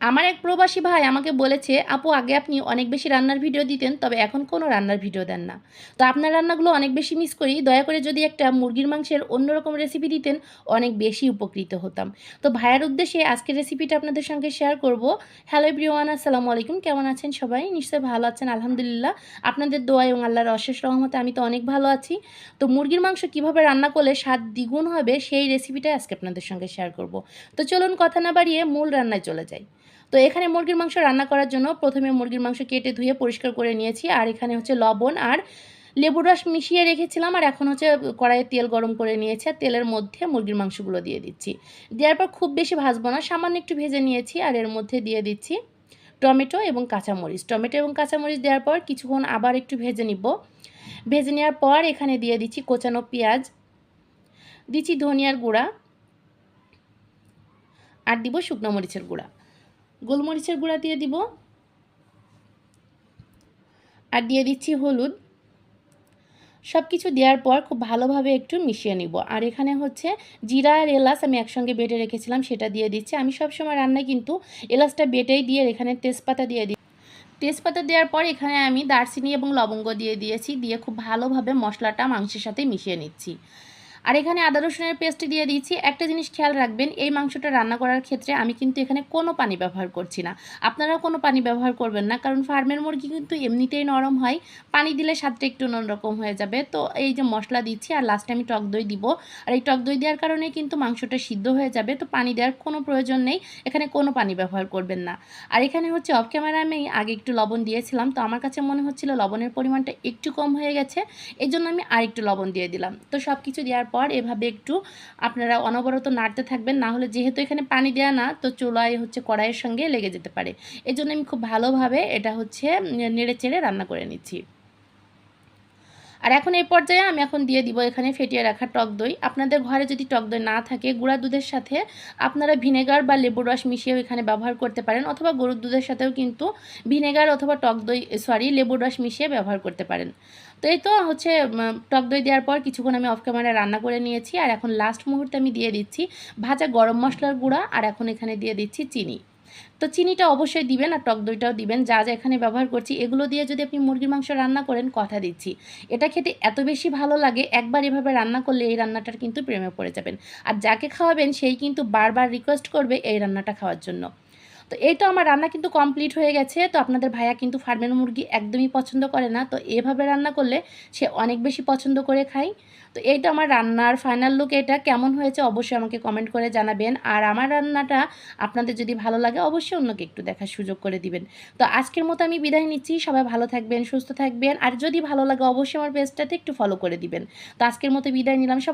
আমার এক প্রবাসী ভাই আমাকে বলেছে, আপু, আগে আপনি অনেক বেশি রান্নার ভিডিও দিতেন, তবে এখন কোনো রান্নার ভিডিও দেন না। তো আপনার রান্নাগুলো অনেক বেশি মিস করি, দয়া করে যদি একটা মুরগির মাংসের অন্যরকম রেসিপি দিতেন, অনেক বেশি উপকৃত হতাম। তো ভাইয়ের উদ্দেশ্যে আজকের রেসিপিটা আপনাদের সঙ্গে শেয়ার করব। হ্যালো এভরিওয়ান আসসালামু আলাইকুম, কেমন আছেন সবাই? নিশ্চয়ই ভালো আছেন, আলহামদুলিল্লাহ। আপনাদের দোয়া এবং আল্লাহর অশেষ রহমতে আমি তো অনেক ভালো আছি। তো মুরগির মাংস কীভাবে রান্না করলে স্বাদ দ্বিগুণ হবে, সেই রেসিপিটাই আজকে আপনাদের সঙ্গে শেয়ার করব। তো চলুন কথা না বাড়িয়ে মূল রান্নায় চলে যাই। তো এখানে মুরগির মাংস রান্না করার জন্য প্রথমে মুরগির মাংস কেটে ধুয়ে পরিষ্কার করে নিয়েছি, আর এখানে হচ্ছে লবণ আর লেবুর রস মিশিয়ে রেখেছিলাম, আর এখন হচ্ছে কড়াইয়ে তেল গরম করে নিয়েছি, আর তেলের মধ্যে মুরগির মাংসগুলো দিয়ে দিচ্ছি। দেওয়ার পর খুব বেশি ভাজবো না, সামান্য একটু ভেজে নিয়েছি, আর এর মধ্যে দিয়ে দিচ্ছি টমেটো এবং কাঁচামরিচ। টমেটো এবং কাঁচামরিচ দেওয়ার পর কিছুক্ষণ আবার একটু ভেজে নিব। ভেজে নেওয়ার পর এখানে দিয়ে দিচ্ছি কোচানো পেঁয়াজ, দিচ্ছি ধনিয়ার গুঁড়া, আর দিব শুকনো মরিচের গুঁড়া। গোলমরিচের গুঁড়া দিয়ে দিব। আর দিয়ে দিচ্ছি হলুদ। সব কিছু দেওয়ার পর খুব ভালোভাবে একটু মিশিয়ে নিব। আর এখানে হচ্ছে জিরা আর এলাচ আমি একসঙ্গে বেটে রেখেছিলাম, সেটা দিয়ে দিচ্ছি। আমি সবসময় রান্নায় কিন্তু এলাচটা বেটেই দিয়ে এখানে তেজপাতা দিয়ে দিই। তেজপাতা দেওয়ার পর এখানে আমি দারচিনি এবং লবঙ্গ দিয়ে দিয়েছি। দিয়ে খুব ভালোভাবে মশলাটা মাংসের সাথে মিশিয়ে নিচ্ছি। আর এখানে আদা রসুনের পেস্ট দিয়ে দিয়েছি একটা জিনিস খেয়াল রাখবেন, এই মাংসটা রান্না করার ক্ষেত্রে আমি কিন্তু এখানে কোনো পানি ব্যবহার করছি না। আপনারাও কোনো পানি ব্যবহার করবেন না, কারণ ফার্মের মুরগি কিন্তু এমনিতেই নরম হয়। পানি দিলে স্বাদটা একটু অন্যরকম হয়ে যাবে। তো এই যে মশলা দিচ্ছি, আর লাস্টে আমি টক দই দিব। আর এই টক দই দেওয়ার কারণে কিন্তু মাংসটা সিদ্ধ হয়ে যাবে, তো পানি দেওয়ার কোনো প্রয়োজন নেই। এখানে কোনো পানি ব্যবহার করবেন না। আর এখানে হচ্ছে অফ ক্যামেরা আমি আগে একটু লবণ দিয়েছিলাম, তো আমার কাছে মনে হচ্ছিল লবণের পরিমাণটা একটু কম হয়ে গেছে। এই জন্য আমি আরেকটু লবণ দিয়ে দিলাম। তো সব কিছু দেওয়ার পর এভাবে একটু আপনারা অনবরত নাড়তে থাকবেন, না হলে যেহেতু এখানে পানি দেওয়া না, তো চুলায় হচ্ছে কড়াইয়ের সঙ্গে লেগে যেতে পারে। এজন্য আমি খুব ভালোভাবে এটা হচ্ছে নেড়ে চেড়ে রান্না করে নিচ্ছি। আর এখন এই পর্যায়ে আমি এখন দিয়ে দিব এখানে ফেটিয়ে রাখা টক দই। আপনাদের ঘরে যদি টক দই না থাকে, গুঁড়া দুধের সাথে আপনারা ভিনেগার বা লেবুর রস মিশিয়েও এখানে ব্যবহার করতে পারেন, অথবা গরুর দুধের সাথেও কিন্তু ভিনেগার অথবা টক দই সরি লেবুর রস মিশিয়ে ব্যবহার করতে পারেন। তো এই তো হচ্ছে টক দই দেওয়ার পর কিছুক্ষণ আমি অফ ক্যামেরায় রান্না করে নিয়েছি, আর এখন লাস্ট মুহূর্তে আমি দিয়ে দিচ্ছি ভাজা গরম মশলার গুঁড়া, আর এখন এখানে দিয়ে দিচ্ছি চিনি। তো চিনিটা অবশ্যই দিবেন আর টক দইটাও দিবেন। যা যা এখানে ব্যবহার করছি, এগুলো দিয়ে যদি আপনি মুরগির মাংস রান্না করেন, কথা দিচ্ছি। এটা খেতে এত বেশি ভালো লাগে, একবার এভাবে রান্না করলে এই রান্নাটার কিন্তু প্রেমে পড়ে যাবেন। আর যাকে খাওয়াবেন, সেই কিন্তু বারবার রিকোয়েস্ট করবে এই রান্নাটা খাওয়ার জন্য। তো এই তো আমার রান্না কিন্তু কমপ্লিট হয়ে গেছে। তো আপনাদের ভাইয়া কিন্তু ফার্মের মুরগি একদমই পছন্দ করে না। তো এভাবে রান্না করলে সে অনেক বেশি পছন্দ করে খায়। তো এইটা আমার রান্নার ফাইনাল লুক এটা। কেমন হয়েছে অবশ্যই আমাকে কমেন্ট করে জানাবেন। আর আমার রান্নাটা আপনাদের যদি ভালো লাগে অবশ্যই অন্যকে একটু দেখার সুযোগ করে দিবেন। তো আজকের মতো আমি বিদায় নিচ্ছি। সবাই ভালো থাকবেন, সুস্থ থাকবেন। আর যদি ভালো লাগে অবশ্যই আমার পেজটাতে একটু ফলো করে দিবেন। তো আজকের মতো বিদায় নিলাম। সবাই